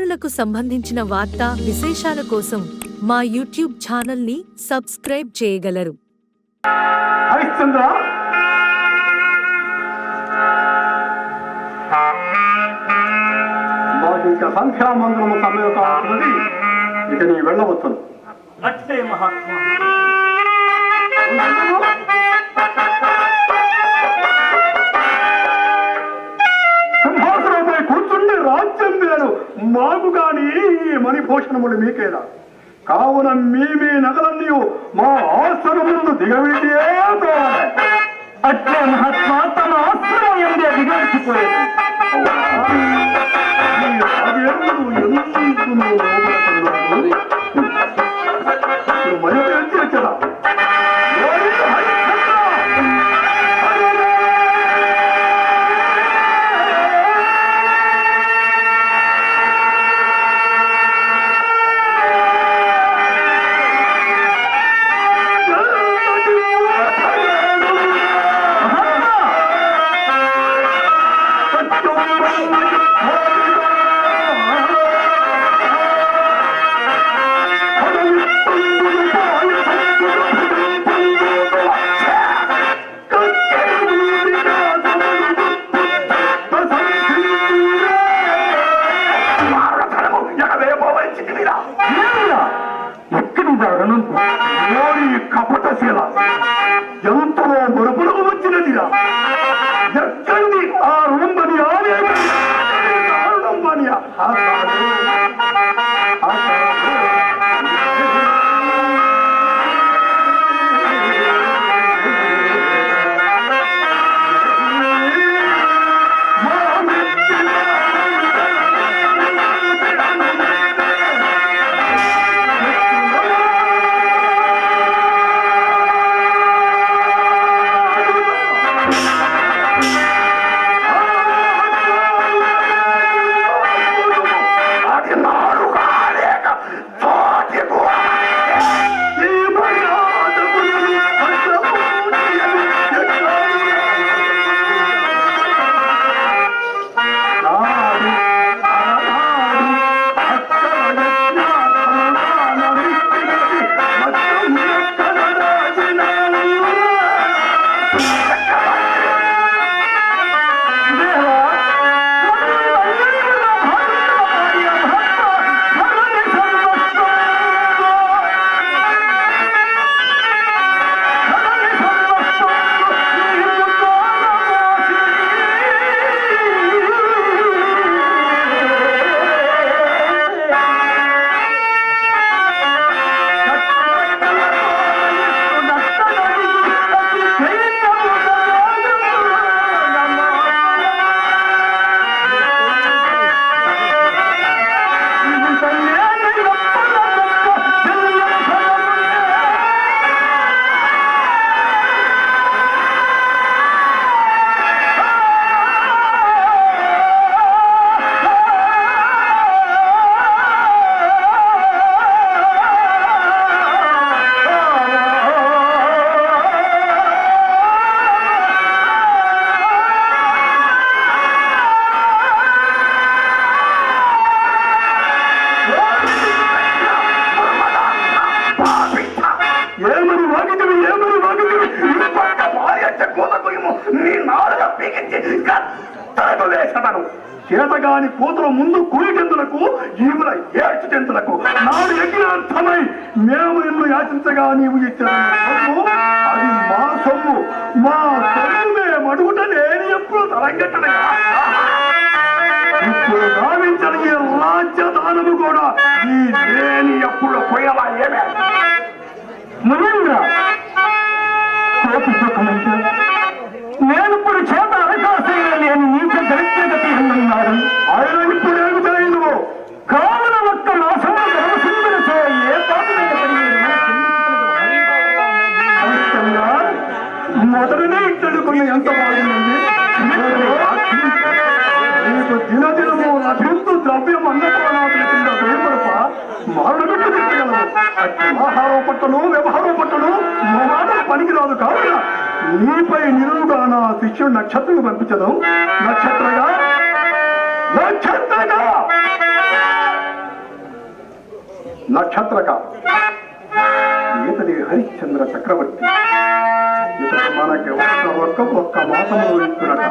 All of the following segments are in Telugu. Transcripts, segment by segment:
చిన్నారులకు సంబంధించిన వార్తా విశేషాల కోసం మా యూట్యూబ్ ఛానల్ని సబ్స్క్రైబ్ చేయగలరు. హరిశ్చంద్ర! ఇంకా సమయం కావాల్సినది ఇక నీ వెళ్ళవచ్చును. అట్లే మహాత్మా. మాకు కానీ ఈ మణిభూషణములు మీకేలా కావున మీ మీ నగలన్నీ మా ఆశ్రమం ముందు దిగవిడితే అట్లే మహాత్మా తన ఆశ్రమం ఎందే దిగలిచిపోయేది म्हणून मोरी कपटशीला చేతగాని కూతురు ముందు కూలి చెందులకు ఈవుల ఏడ్చి చెందులకు నాడు ఎగిన అర్థమై మేము నిన్ను యాచించగా నీవు ఇచ్చిన అది మా సొమ్ము. మా సొమ్ము మేమడుగుట నేను ఎప్పుడు తరంగట్టనగా ఇప్పుడు గావించిన ఈ రాజ్యదానము కూడా ఈ లేని ఎప్పుడు పోయలా ఏమే? మునీంద్ర కోపి సుఖమంటే ఇట్టడుకున్న ఎంత బాగుందండి? మీకు దినదినము లభించు ద్రవ్యం అన్నపూర్ణాదుల కింద వేపడప మారుడు ఆహారం పట్టను వ్యవహారం పట్టను మొహాటం పనికిరాదు కావున నీపై నిలువుగా నా శిష్యుడు నక్షత్రం పంపించదు నక్షత్రగా నక్షత్రగా! నక్షత్రక ఈతని హరిశ్చంద్ర చక్రవర్తి. మనకి ఒక్క ఒక్క ఒక్క మాసంలో ఇస్తున్నట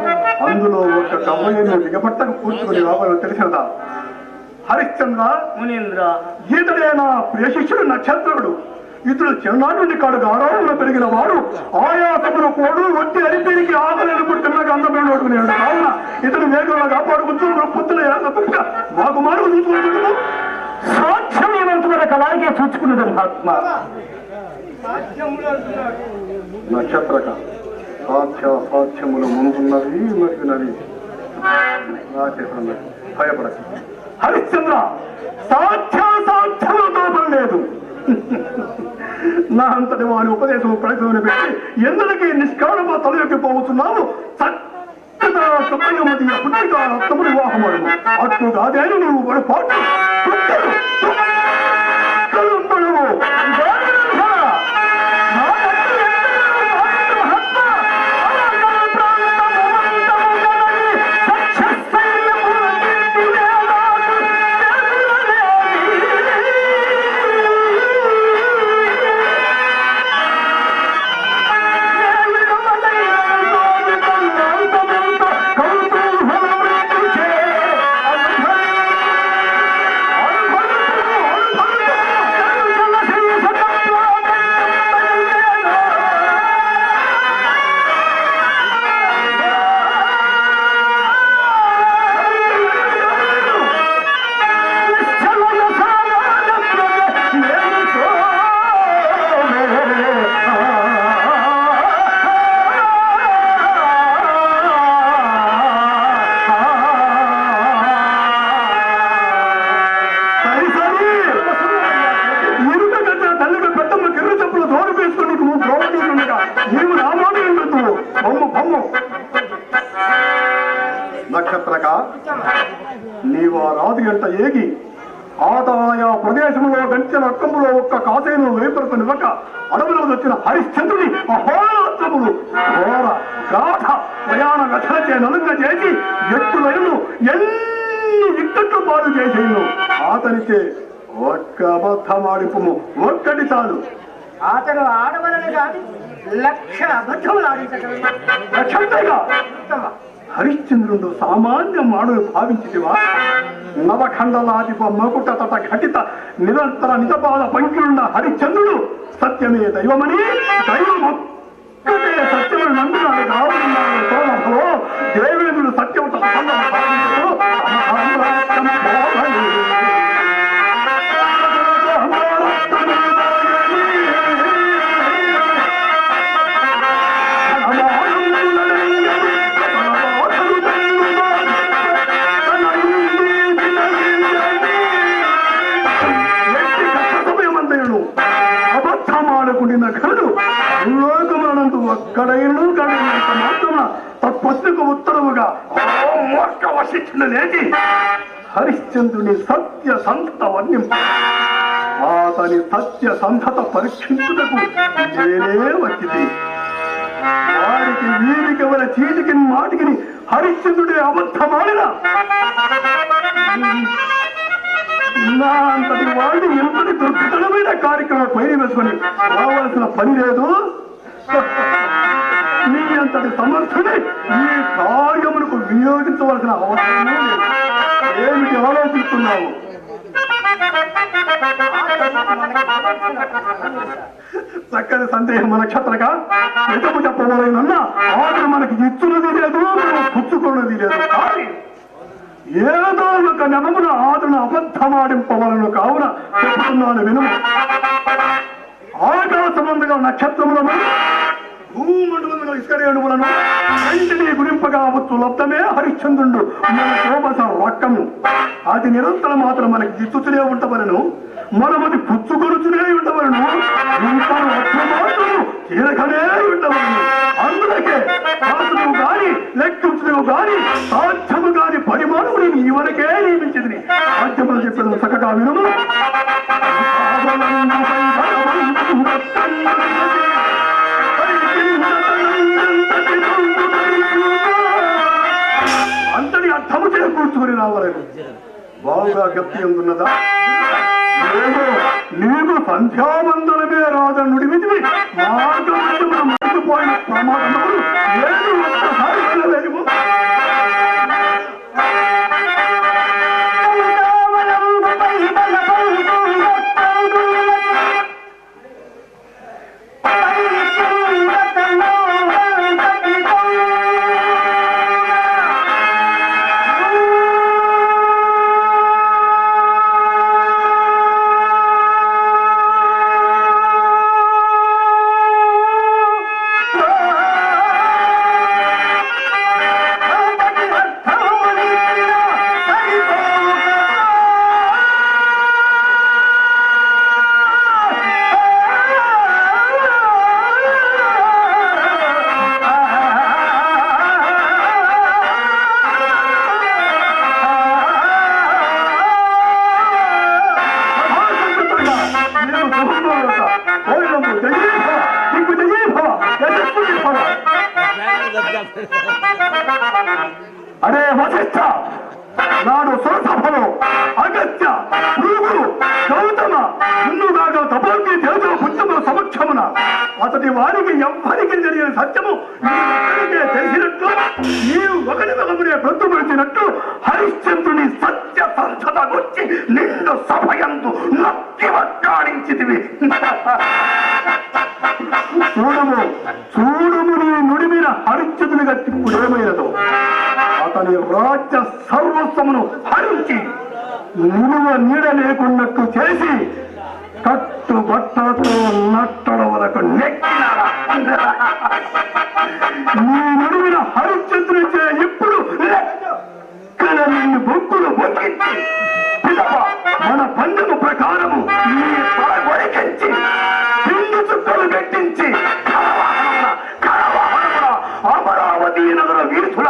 అందులో ఒక్క కవ్వయ్యను దిగబట్టకు కూర్చుకుని రావాలని తెలిసినదా హరిశ్చంద్ర మునీంద్ర. ఈతడే నా ప్రియ శిష్యుడు నక్షత్రుడు. ఇతడు చిన్ననాటి నుండి కాడు గారాలంలో పెరిగిన వాడు. ఆయాసములు కోడు ఒట్టి అరిపేరికి ఆకలిని పుట్టినగా అందమైన వాడుకునేవాడు కావున ఇతను వేగంగా కాపాడుకుంటూ పుత్తులు ఏళ్ళ మాకు మార్పు చూసుకుంటున్నాము సాక్ష్యమైనంత వరకు అలాగే చూచుకున్నదని ఆత్మ నక్షత్రక సాధ్య సాధ్యములు మునుగున్నవి మరిగినవి నాకేసన్నది భయపడక. హరిశ్చంద్ర సాధ్య సాధ్యములతో పని లేదు నా అంతటి వాని ఉపదేశం ప్రయత్నం పెట్టి ఎందులకి నిష్కారమ తలయొక్కి పోతున్నావు చక్కగా సుఖయమతి పుట్టిక రక్తము అడుగు. అట్లు కాదేను నువ్వు పాటు రాజు ఎంట ఏగి ఆదాయ ప్రదేశంలో గంచిన రక్తములో ఒక్క కాసేను వేపరుకునివ్వక అడవిలో వచ్చిన హరిశ్చంద్రుని అహోరాత్రములు ఘోర గాథ ప్రయాణ వ్యథలచే నలుగ చేసి ఎత్తులను ఎన్ని ఇక్కట్లు పాడు చేసేను అతనిచే ఒక్క అబద్ధమాడిపుము. ఒక్కటి చాలు. అతను ఆడవలని కాదు లక్ష అబద్ధములు ఆడించగలడు నక్షత్రగా హరిశ్చంద్రుడు సామాన్య మానవులు భావించితివా? నవఖండలాదిప మకుట తట ఘటిత నిరంతర నిజపాద పంకిలున్న హరిశ్చంద్రుడు సత్యమే దైవమని దైవం ఒక్కటే ఓ మోక్క వశిష్ఠుని లేచి హరిశ్చంద్రుని సత్య సంతత వర్ణింపు. అతని సత్య సంతత పరీక్షించుటకు నేనే వచ్చింది వారికి వీరికి ఎవరి చీటికి మాటికి హరిశ్చంద్రుడే అబద్ధమాడిన? నా అంతటి వాళ్ళు ఎంతటి దుర్ఘటనమైన కార్యక్రమం పైన వేసుకొని రావాల్సిన పని లేదు. అంతటి సమర్థుని ఈ కార్యములకు వినియోగించవలసిన అవసరమే లేదు. ఏమిటి ఆలోచిస్తున్నావు? చక్కని సందేహం మన నక్షత్రగా ఎదుపు చెప్పబోలేనన్న ఆవిడ మనకి ఇచ్చున్నది లేదు పుచ్చుకున్నది లేదు. కానీ ఏదో ఒక నెమమున ఆదరణ అబద్ధమాడింపవలను కావున చెప్తున్నాను విను. ఆకాశమందుగా నక్షత్రములను భూమండలముగా వలన వెంటనే గురింపగా వచ్చు లబ్ధమే హరిశ్చంద్రుడు మన శోభస రక్కము అది నిరంతరం మాత్రం మనకి దిత్తుతూనే ఉండవలను మనమది పుచ్చుకొనుచునే ఉండవలను ఇంకా అర్థమాత్రము తీరకనే ఉండవలను. అందులకే రాసులు గాని లెక్కించును గాని సాధ్యము గాని పరిమాణము నేను ఇవరకే నియమించింది సాధ్యములు చెప్పిన చక్కగా వినము అంతని అర్థము రావాలని బాగా గప్తి ఎందున్నదా ఏదో నీకు సంధ్యావందనమే రాజన్నుడి విధివి మార్గమధ్యమున మరిచిపోయిన ప్రమాదములు ఏది అరే నాడు సురసభలో అగత్య భృగు గౌతమ ముందుగా తపోకి దేవతల పుట్టముల సమక్షమున అతడి వారికి ఎవ్వరికి జరిగిన సత్యము నీకే తెలిసినట్లు నీవు ఒకరి ఒకరినే ప్రొద్దుపరిచినట్టు హరిశ్చంద్రుని వారి రాజ్య సర్వస్వమును హరించి నిలువ నీడ లేకున్నట్టు చేసి కట్టుబట్టలతో నట్టడ వరకు నెక్కినారా? నీ నడుమిన హరిశ్చంద్రునిచే ఇప్పుడు లెక్కన నిన్ను బొక్కులు బొక్కించి మన పండుగ ప్రకారము నీ తల గొరికించి పిండి చుక్కలు పెట్టించి అమరావతి నగర వీధుల